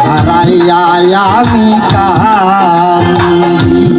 হারাইয়া আমি কাহারি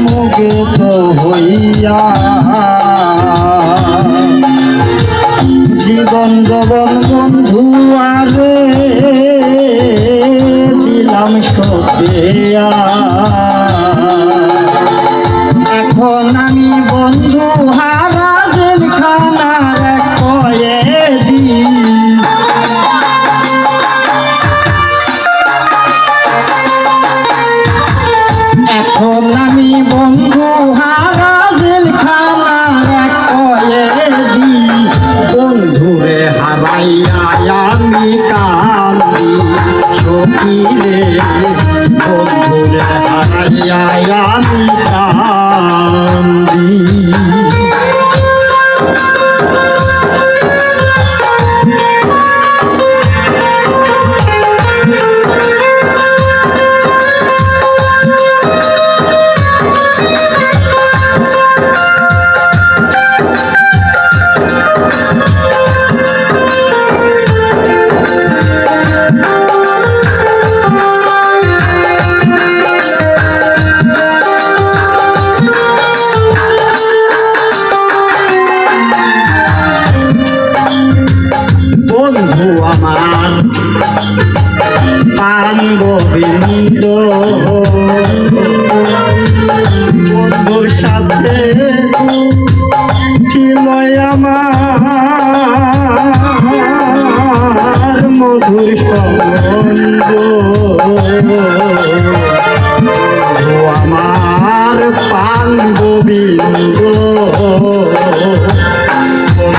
মুগ্ধ হইয়া জীবন জবন বন্ধু আরে দিলাম সতিয়া এখন আমি বন্ধু হা আমি কান্দি সখী রে বন্ধুরে হারাইয়া আমি কান্দি ছিলয় আমার মধুর সম্বন্ধ। আমার পান গোবিন্দ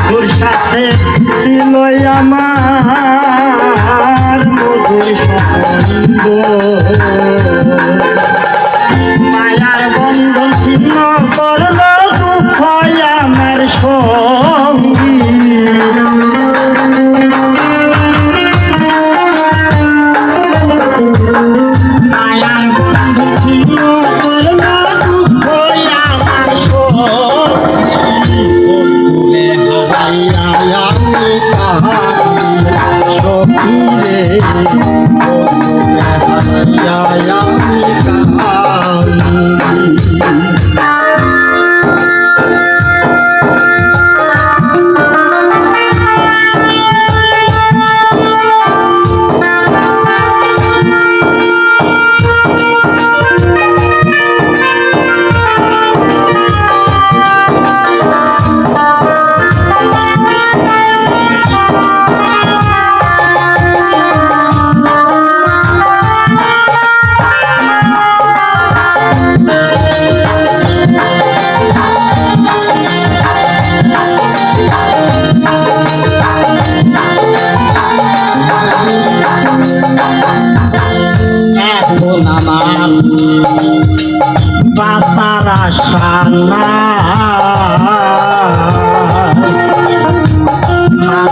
মধুর সাথে ছিলয় আমার মধুর সম্বন্ধ।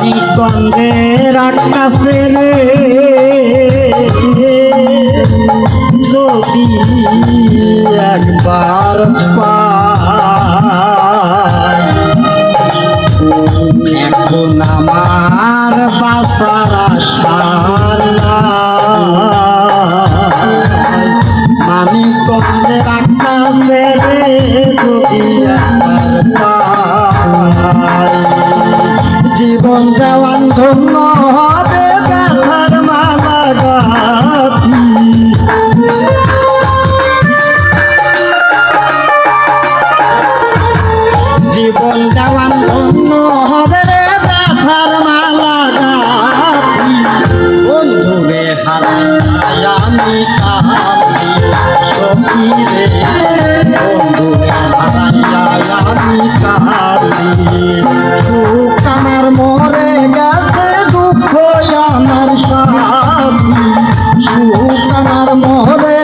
মানিকগঞ্জের আকাশে যদি একবার এখন আমার বাসার আশার মানিকগঞ্জের জীবন দেওয়ান ধন্য মালা গাথি জীবন দেওয়ান ধন্য হবে রে ব্যথার আমি কাঁদি সখী রে